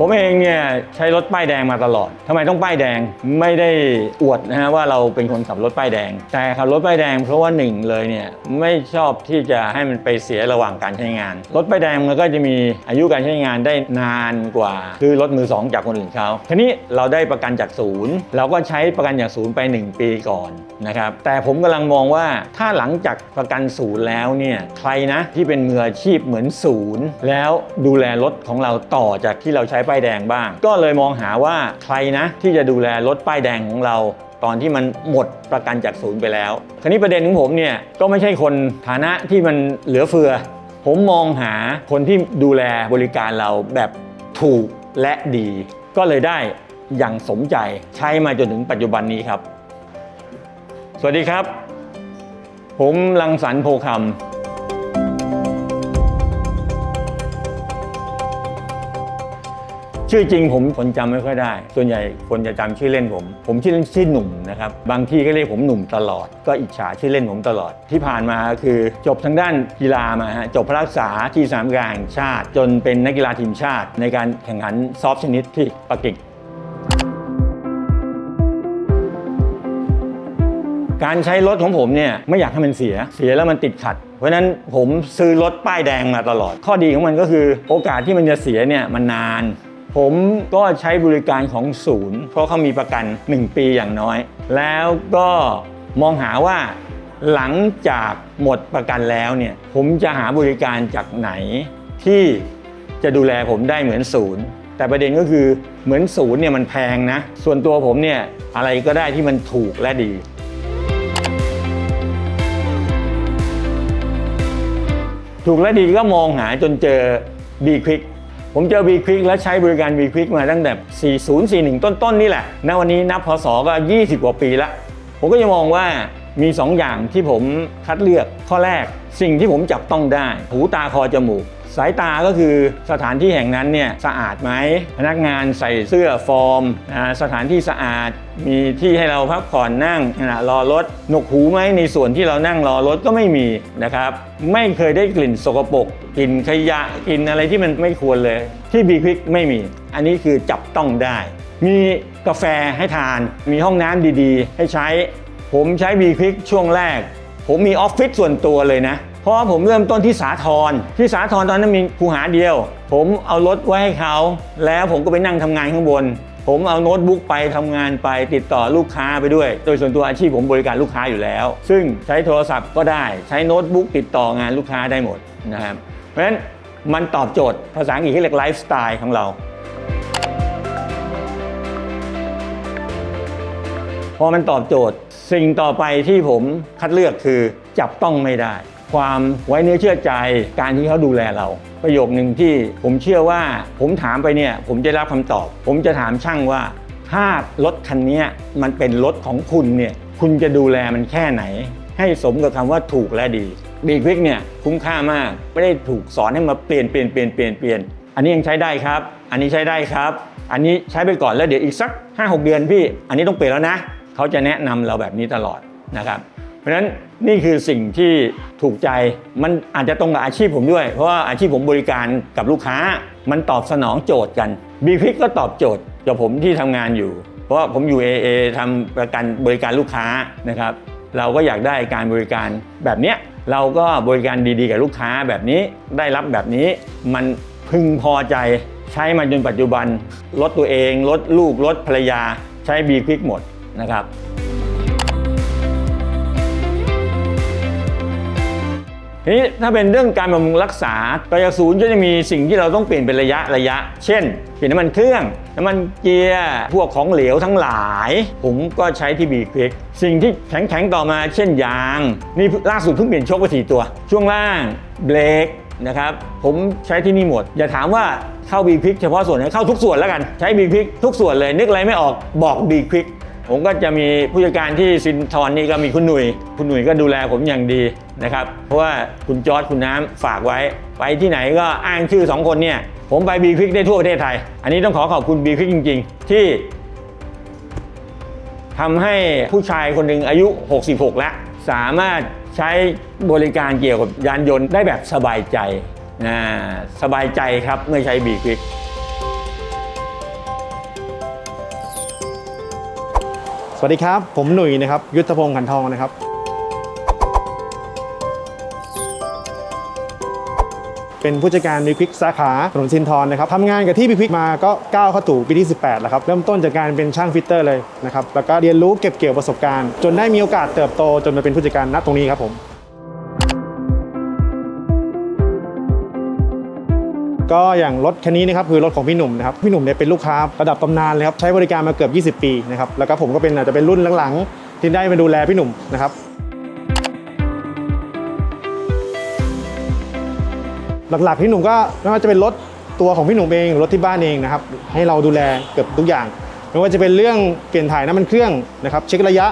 ผมเองเนี่ยใช้รถป้ายแดงมาตลอดทำไมต้องป้ายแดงไม่ได้อวดนะฮะว่าเราเป็นคนขับรถป้ายแดง แต่ขับรถป้ายแดงเพราะว่าหนึ่งเลยเนี่ยไม่ชอบที่จะให้มันไปเสียระหว่างการใช้งาน รถป้ายแดงมันก็จะมีอายุการใช้งานได้นานกว่า คือรถมือสองจากคนอื่นเขาทีนี้เราได้ประกันจากศูนย์เราก็ใช้ประกันจากศูนย์ไป 1 ปีก่อนนะครับแต่ผมกำลังมองว่าถ้าหลังจากประกันศูนย์แล้วเนี่ยใครนะที่เป็นมืออาชีพเหมือนศูนย์แล้วดูแลรถของเราต่อจากที่เราใช้ป้ายแดงบ้าง ก็เลยมองหาว่าใครนะที่จะดูแลรถป้ายแดงของเรา ตอนที่มันหมดประกันจากศูนย์ไปแล้ว คราวนี้ประเด็นของผมเนี่ยก็ไม่ใช่คนฐานะที่มันเหลือเฟือ ผมมองหาคนที่ดูแลบริการเราแบบถูกและดี ก็เลยได้อย่างสมใจใช้มาจนถึงปัจจุบันนี้ครับ สวัสดีครับ ผมลังสรรค์โพคำ ชื่อจริงผมคนจำไม่ค่อยได้ ส่วนใหญ่คนจะจำชื่อเล่นผม ผมชื่อเล่นชื่อหนุ่มนะครับ บางที่ก็เรียกผมหนุ่มตลอด ก็อิจฉาชื่อเล่นผมตลอด ที่ผ่านมาคือจบทางด้านกีฬามาฮะ จบพละศึกษาที่สามกีฬาแห่งชาติ จนเป็นนักกีฬาทีมชาติ ในการแข่งขันซอฟชนิดที่ปักกิ่งการใช้รถของผมเนี่ยไม่อยากให้มันเสีย เสียแล้วมันติดขัด เพราะนั้นผมซื้อรถป้ายแดงมาตลอด ข้อดีของมันก็คือ โอกาสที่มันจะเสียเนี่ยมันนาน ผมก็ใช้บริการของศูนย์ เพราะเขามีประกัน 1 ปีอย่างน้อย แล้วก็มองหาว่าหลังจากหมดประกันแล้วเนี่ยผมจะหาบริการจากไหนที่จะดูแลผมได้เหมือนศูนย์ แต่ประเด็นก็คือเหมือนศูนย์เนี่ยมันแพงนะ ส่วนตัวผมเนี่ยอะไรก็ได้ที่มันถูกและดีถูกและดีก็มองหาจนเจอ B Quick ผมเจอ B Quick และใช้บริการ B Quick มาตั้งแต่ 4041 ต้นๆนี่แหละ ณ วันนี้นับพศก็ 20 กว่าปีละผมก็จะมองว่ามี 2 อย่างที่ผมคัดเลือกข้อแรก สิ่งที่ผมจับต้องได้ หูตาคอจมูก สายตาก็คือสถานที่แห่งนั้นเนี่ยสะอาดไหมพนักงานใส่เสื้อฟอร์มสถานที่สะอาดมีที่ให้เราพักผ่อนนั่งขณะรอรถหนกหูไหมในส่วนที่เรานั่งรอรถก็ไม่มีนะครับ ไม่เคยได้กลิ่นสกปรกกลิ่นขยะกลิ่นอะไรที่มันไม่ควรเลย ที่บีควิกไม่มี อันนี้คือจับต้องได้ มีกาแฟให้ทาน มีห้องน้ำดีๆ ให้ใช้ ผมใช้บีควิกช่วงแรก ผมมีออฟฟิศส่วนตัวเลยนะ ราะผมเริ่มต้นที่สาทรที่สาทรตอนนั้นมีคูหาเดียว ผมเอารถไว้ให้เขา แล้วผมก็ไปนั่งทำงานข้างบน ผมเอาโน้ตบุ๊กไปทำงานไปติดต่อลูกค้าไปด้วย โดยส่วนตัวอาชีพผมบริการลูกค้าอยู่แล้ว ซึ่งใช้โทรศัพท์ก็ได้ใช้โน้ตบุ๊กติดต่องานลูกค้าได้หมดนะครับเพราะฉะนั้นมันตอบโจทย์ภาษาอังกฤษเขาเรียกไลฟ์สไตล์ของเราพอมันตอบโจทย์ สิ่งต่อไปที่ผมคัดเลือกคือจับต้องไม่ได้ ความไว้เนื้อเชื่อใจการที่เขาดูแลเรา ประโยคหนึ่งที่ผมเชื่อว่าผมถามไปเนี่ยผมจะรับคำตอบ ผมจะถามช่างว่า ถ้ารถคันนี้มันเป็นรถของคุณเนี่ยคุณจะดูแลมันแค่ไหน ให้สมกับคำว่าถูกและดีบีควิกเนี่ยคุ้มค่ามากไม่ได้ถูกสอนให้มาเปลี่ยนเปลี่ยนเปลี่ยนเปลี่ยนเปลี่ยนอันนี้ยังใช้ได้ครับ อันนี้ใช้ได้ครับ อันนี้ใช้ไปก่อนแล้วเดี๋ยวอีกสัก 5-6 เดือนพี่ อันนี้ต้องเปลี่ยนแล้วนะ เขาจะแนะนำเราแบบนี้ตลอดนะครับ ราะฉะนั้นนี่คือสิ่งที่ถูกใจมันอาจจะตรงกับอาชีพผมด้วย เพราะว่าอาชีพผมบริการกับลูกค้า มันตอบสนองโจทย์กันบีพิกก็ตอบโจทย์กับผมที่ทำงานอยู่ เพราะผมอยู่ AA ทำประกันบริการลูกค้านะครับ เราก็อยากได้การบริการแบบเนี้ยเราก็บริการดีๆ กับลูกค้าแบบนี้ได้รับแบบนี้มันพึงพอใจใช้มาจนปัจจุบันรถตัวเองรถลูกรถภรรยาใช้บีควิกหมดนะครับ ทีนี้ถ้าเป็นเรื่องการบำรุงรักษาไปจากศูนย์ก็จะมีสิ่งที่เราต้องเปลี่ยนเป็นระยะระยะ เช่น เปลี่ยนน้ำมันเครื่อง น้ำมันเกียร์ พวกของเหลวทั้งหลาย ผมก็ใช้ที่บีควิกสิ่งที่แข็งๆต่อมา เช่นยาง นี่ล่าสุดเพิ่งเปลี่ยนโชคไปสี่ตัว ช่วงล่างเบรกนะครับ ผมใช้ที่นี่หมด อย่าถามว่าเข้าบีควิกเฉพาะส่วนไหนเข้าทุกส่วนแล้วกัน ใช้บีควิกทุกส่วนเลย นึกอะไรไม่ออกบอกบีควิก ผมก็จะมีผู้จัดการที่ซินทรนี่ก็มีคุณหนุ่ย คุณหนุ่ยก็ดูแลผมอย่างดีนะครับ เพราะว่าคุณจอร์ดคุณน้ำฝากไว้ ไปที่ไหนก็อ้างชื่อ 2 คนเนี่ย ผมไปบีควิกได้ทั่วประเทศไทย อันนี้ต้องขอขอบคุณบีควิกจริง ๆ ที่ทำให้ผู้ชายคนหนึ่งอายุ 66 แล้ว สามารถใช้บริการเกี่ยวกับยานยนต์ได้แบบสบายใจนะสบายใจครับเมื่อใช้บีควิก สวัสดีครับ ผมหนุ่ยนะครับ ยุทธพงศ์ขันทองนะครับ เป็นผู้จัดการบีควิกสาขาถนนซินทรนะครับทำงานกับที่บีควิกมาก็ก้าวเข้าสู่ปีที่ 18 แล้วครับ เริ่มต้นจากการเป็นช่างฟิตเตอร์เลยนะครับ แล้วก็เรียนรู้เก็บเกี่ยวประสบการณ์ จนได้มีโอกาสเติบโตจนมาเป็นผู้จัดการณตรงนี้ครับผม ก็อย่างรถคันนี้นะครับคือรถของพี่หนุ่มนะครับพี่หนุ่มเนี่ยเป็นลูกค้าระดับตำนานเลยครับใช้บริการมาเกือบ 20 ปีนะครับแล้วก็ผมก็เป็นอาจจะเป็นรุ่นหลังๆ ที่ได้มาดูแลพี่หนุ่มนะครับหลักๆพี่หนุ่มก็ไม่ว่าจะเป็นรถตัวของพี่หนุ่มเองหรือรถที่บ้านเองนะครับให้เราดูแลเกือบทุกอย่าง ไม่ว่าจะเป็นเรื่องเปลี่ยนถ่ายน้ำมันเครื่องนะครับเช็คระยะ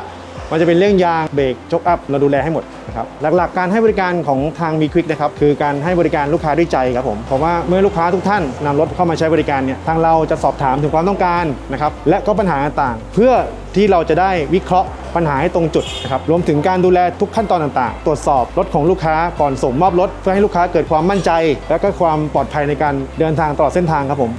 มันจะเป็นเรื่องยางเบรกช็อคอัพเราดูแลให้หมดนะครับหลักๆการให้บริการของทาง b q u i c k นะครับคือการให้บริการลูกค้าด้วยใจครับผมเพราะว่าเมื่อลูกค้าทุกท่านนำรถเข้ามาใช้บริการเนี่ยทางเราจะสอบถามถึงความต้องการนะครับและก็ปัญหาต่างๆ เพื่อที่เราจะได้วิเคราะห์ปัญหาให้ตรงจุดนะครับรวมถึงการดูแลทุกขั้นตอนต่างๆ ตรวจสอบรถของลูกค้าก่อนส่งมอบรถ เพื่อให้ลูกค้าเกิดความมั่นใจ และก็ความปลอดภัยในการเดินทางตลอดเส้นทางครับผม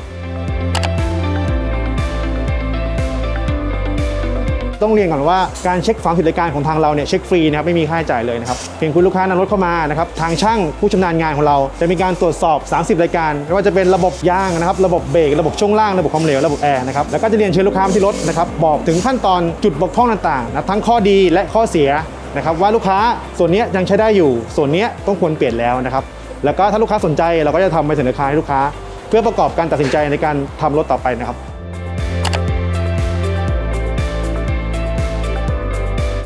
ต้องเรียนก่อนว่าการเช็คความผิดรายการของทางเราเนี่ยเช็คฟรีนะครับไม่มีค่าใช้จ่ายเลยนะครับเพียงคุณลูกค้านำรถเข้ามานะครับทางช่างผู้ชำนาญงานของเราจะมีการตรวจสอบ 30 รายการไม่ว่าจะเป็นระบบยางนะครับระบบเบรกระบบช่วงล่างระบบความเหลวระบบแอร์นะครับแล้วก็จะเรียนเชิญลูกค้ามาที่รถนะครับบอกถึงขั้นตอนจุดบกพร่องต่างๆนะทั้งข้อดีและข้อเสียนะครับว่าลูกค้าส่วนนี้ยังใช้ได้อยู่ ส่วนนี้ต้องควรเปลี่ยนแล้วนะครับแล้วก็ถ้าลูกค้าสนใจเราก็จะทำใบเสนอขายให้ลูกค้า เพื่อประกอบการตัดสินใจในการทำรถต่อไปนะครับ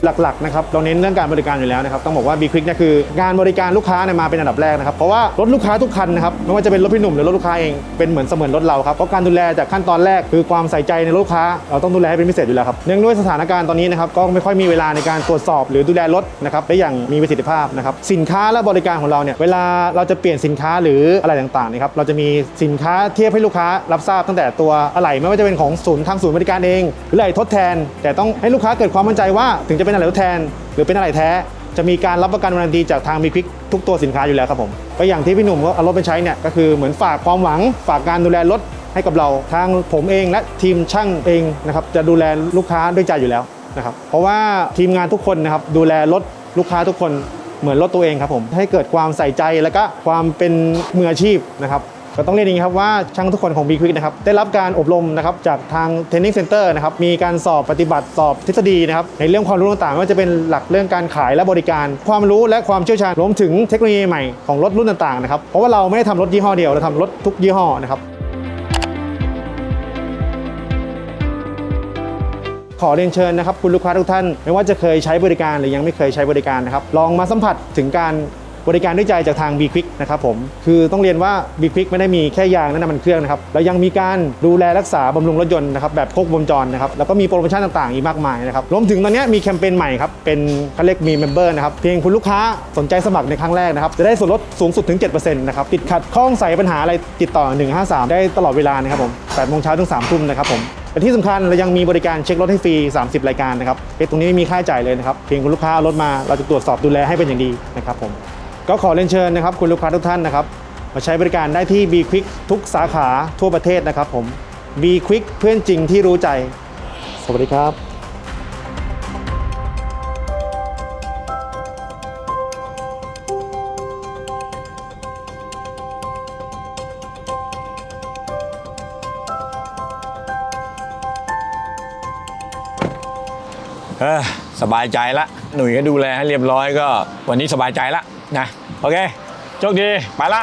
หลักๆนะครับเราเน้นเรื่องการบริการอยู่แล้วนะครับต้องบอกว่า B Quick เนี่ยคือการบริการลูกค้าเนี่ยมาเป็นอันดับแรกนะครับเพราะว่ารถลูกค้าทุกคันนะครับไม่ว่าจะเป็นรถพี่หนุ่มหรือรถลูกค้าเองเป็นเหมือนเสมือนรถเราครับเพราะการดูแลจากขั้นตอนแรกคือความใส่ใจในลูกค้าเราต้องดูแลให้เป็นพิเศษอยู่แล้วครับเนื่องด้วยสถานการณ์ตอนนี้นะครับก็ไม่ค่อยมีเวลาในการตรวจสอบหรือดูแลรถนะครับได้อย่างมีประสิทธิภาพนะครับสินค้าและบริการของเราเนี่ยเวลาเราจะเปลี่ยนสินค้าหรืออะไรต่างๆนะครับเราจะมีสินค้าเทียบให้ลูกค้ารับทราบตั้งแต่ตัวอะไหล่ไม่ว่าจะเป็นของศูนย์ทางศูนย์บริการเองหรืออะไรทดแทน แต่ต้องให้ลูกค้าเกิดความมั่นใจว่าถึงจะเป็นอะไรทดแทน หรือเป็นอะไรแท้ จะมีการรับประกันวารันตีจากทางมีควิกทุกตัวสินค้าอยู่แล้วครับผมก็อย่างที่พี่หนุ่มก็เอารถไปใช้เนี่ยก็คือเหมือนฝากความหวังฝากการดูแลรถให้กับเราทางผมเองและทีมช่างเองนะครับจะดูแลลูกค้าด้วยใจอยู่แล้วนะครับเพราะว่าทีมงานทุกคนนะครับดูแลรถลูกค้าทุกคนเหมือนรถตัวเองครับผมให้เกิดความใส่ใจและก็ความเป็นมืออาชีพนะครับ ก็ต้องเรียนอย่างนี้ครับว่าช่างทุกคนของ B Quick นะครับได้รับการอบรมนะครับจากทาง Training Center นะครับมีการสอบปฏิบัติสอบทฤษฎีนะครับในเรื่องความรู้ต่างๆไม่ว่าจะเป็นหลักเรื่องการขายและบริการ ความรู้และความเชี่ยวชาญรวมถึงเทคโนโลยีใหม่ของรถรุ่นต่างๆนะครับเพราะว่าเราไม่ได้ทำรถยี่ห้อเดียวเราทำรถทุกยี่ห้อนะครับขอเรียนเชิญนะครับคุณลูกค้าทุกท่าน ไม่ว่าจะเคยใช้บริการหรือยังไม่เคยใช้บริการนะครับลองมาสัมผัสถึงการ บริการด้วยใจจากทาง B Quick นะครับผมคือต้องเรียนว่า B Quick ไม่ได้มีแค่ยางและน้ำมันเครื่องนะครับเรายังมีการดูแลรักษาบำรุงรถยนต์นะครับแบบครบวงจรนะครับแล้วก็มีโปรโมชั่นต่างๆ อีกมากมายนะครับรวมถึงตอนนี้มีแคมเปญใหม่ครับเป็นเขาเรียกมีเมมเบอร์นะครับเพียงคุณลูกค้าสนใจสมัครในครั้งแรกนะครับจะได้ส่วนลดสูงสุดถึง7%นะครับติดขัดข้องใส่ปัญหาอะไรติดต่อ 153 ได้ตลอดเวลานะครับผม8โมงเช้าถึง3ทุ่มนะครับผมแต่ที่สำคัญเรายังมีบริการเช็ครถให้ฟรี 30 รายการนะครับเตรงนี้ไม่มีค่าใช้จ่ายเลยนะครับ เพียงคุณลูกค้าเอารถมาเราจะตรวจสอบดูแลให้เป็นอย่างดีนะครับผม ก็ขอเรียนเชิญนะครับคุณลูกค้าทุกท่านนะครับ มาใช้บริการได้ที่ B Quick ทุกสาขาทั่วประเทศนะครับผม B Quick เพื่อนจริงที่รู้ใจ สวัสดีครับเออสบายใจละ หนุ่ยก็ดูแลให้เรียบร้อยก็ วันนี้สบายใจละ นะโอเคโชคดีไปละ